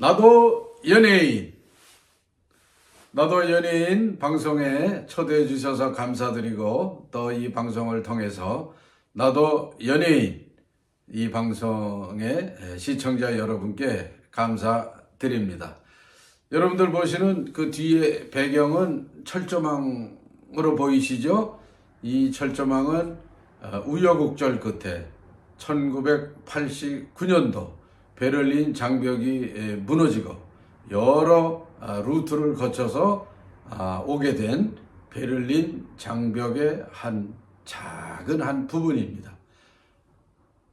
나도 연예인. 나도 연예인 방송에 초대해 주셔서 감사드리고 또 이 방송을 통해서 나도 연예인 이 방송의 시청자 여러분께 감사드립니다. 여러분들 보시는 그 뒤에 배경은 철조망으로 보이시죠? 이 철조망은 어, 우여곡절 끝에 1989년도 베를린 장벽이 에, 무너지고 여러 아, 루트를 거쳐서 아, 오게 된 베를린 장벽의 한 작은 한 부분입니다.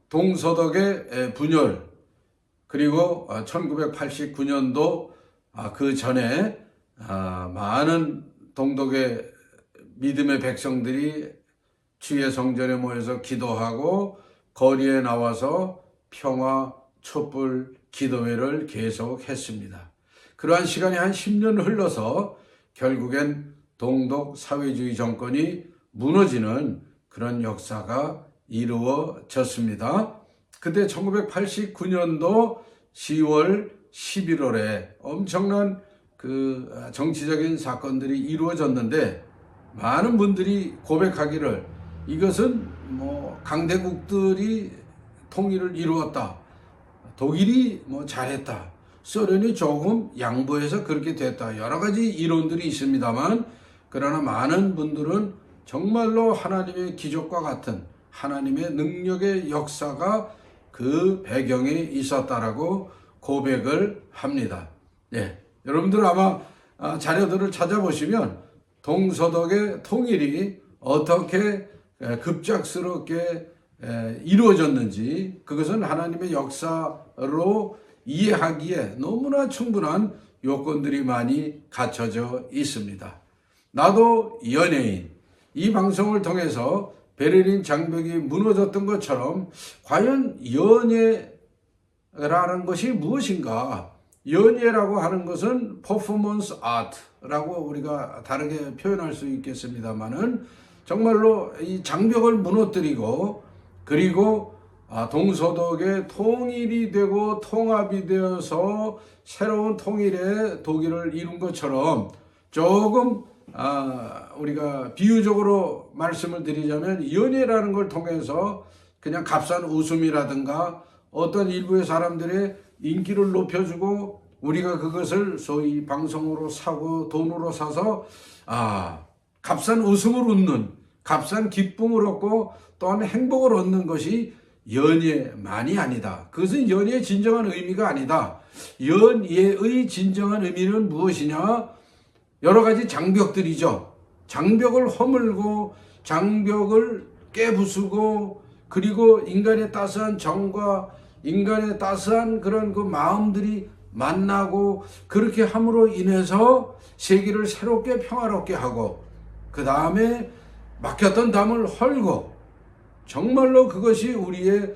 동서독의 에, 분열 그리고 1989년도 그 전에 아, 많은 동독의 믿음의 백성들이 주의 성전에 모여서 기도하고 거리에 나와서 평화 촛불 기도회를 계속했습니다. 그러한 시간이 한 10년 흘러서 결국엔 동독 사회주의 정권이 무너지는 그런 역사가 이루어졌습니다. 그때 1989년도 10월 11월에 엄청난 그 정치적인 사건들이 이루어졌는데 많은 분들이 고백하기를 이것은 뭐 강대국들이 통일을 이루었다. 독일이 뭐 잘했다. 소련이 조금 양보해서 그렇게 됐다. 여러 가지 이론들이 있습니다만 그러나 많은 분들은 정말로 하나님의 기적과 같은 하나님의 능력의 역사가 그 배경에 있었다라고 고백을 합니다. 예. 여러분들 아마 아, 자료들을 찾아보시면 동서독의 통일이 어떻게 급작스럽게 이루어졌는지 그것은 하나님의 역사 로 이해하기에 너무나 충분한 요건들이 많이 갖춰져 있습니다. 나도 연예인 이 방송을 통해서 베를린 장벽이 무너졌던 것처럼 과연 연예라는 것이 무엇인가? 연예라고 하는 것은 퍼포먼스 아트라고 우리가 다르게 표현할 수 있겠습니다만은 정말로 이 장벽을 무너뜨리고 그리고 아, 동서독의 통일이 되고 통합이 되어서 새로운 통일의 독일을 이룬 것처럼 조금 아, 우리가 비유적으로 말씀을 드리자면 연예라는 걸 통해서 그냥 값싼 웃음이라든가 어떤 일부의 사람들의 인기를 높여주고 우리가 그것을 소위 방송으로 사고 돈으로 사서 아 값싼 웃음을 웃는 값싼 기쁨을 얻고 또한 행복을 얻는 것이 연예 만이 아니다. 그것은 연예의 진정한 의미가 아니다. 연예의 진정한 의미는 무엇이냐? 여러 가지 장벽들이죠. 장벽을 허물고 장벽을 깨부수고 그리고 인간의 따스한 정과 인간의 따스한 그런 그 마음들이 만나고 그렇게 함으로 인해서 세계를 새롭게 평화롭게 하고 그 다음에 막혔던 담을 헐고 정말로 그것이 우리의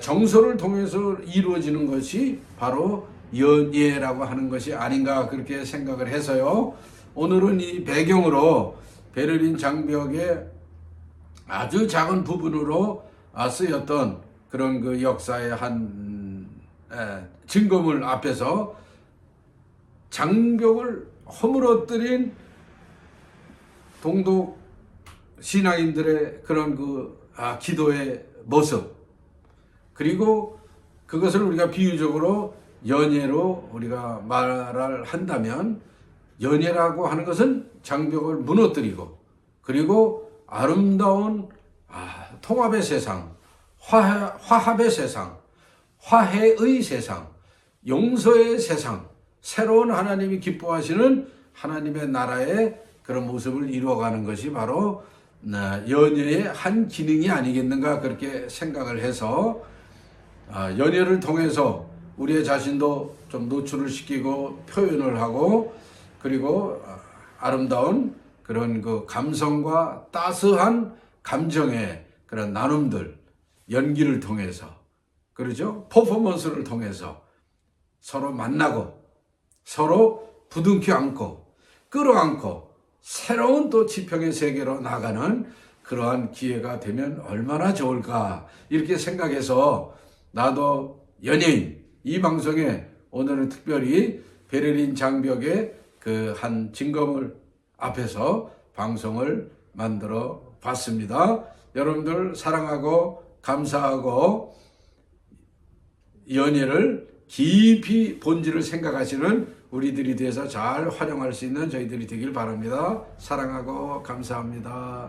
정서를 통해서 이루어지는 것이 바로 연예라고 하는 것이 아닌가 그렇게 생각을 해서요. 오늘은 이 배경으로 베를린 장벽의 아주 작은 부분으로 쓰였던 그런 그 역사의 한 증거물 앞에서 장벽을 허물어뜨린 동독 신앙인들의 그런 그 아, 기도의 모습 그리고 그것을 우리가 비유적으로 연예로 우리가 말을 한다면 연예라고 하는 것은 장벽을 무너뜨리고 그리고 아름다운 아, 통합의 세상, 화, 화합의 세상, 화해의 세상, 용서의 세상, 새로운 하나님이 기뻐하시는 하나님의 나라의 그런 모습을 이루어가는 것이 바로 연예의 한 기능이 아니겠는가 그렇게 생각을 해서 아, 연예를 통해서 우리의 자신도 좀 노출을 시키고 표현을 하고 그리고 아름다운 그런 그 감성과 따스한 감정의 그런 나눔들 연기를 통해서 그러죠? 퍼포먼스를 통해서 서로 만나고 서로 부둥켜 안고 끌어안고 새로운 또 지평의 세계로 나가는 그러한 기회가 되면 얼마나 좋을까 이렇게 생각해서 나도 연예인 이 방송에 오늘은 특별히 베를린 장벽의 그 한 증거물 앞에서 방송을 만들어 봤습니다. 여러분들 사랑하고 감사하고 연예를 깊이 본질을 생각하시는 우리들이 돼서 잘 활용할 수 있는 저희들이 되길 바랍니다. 사랑하고 감사합니다.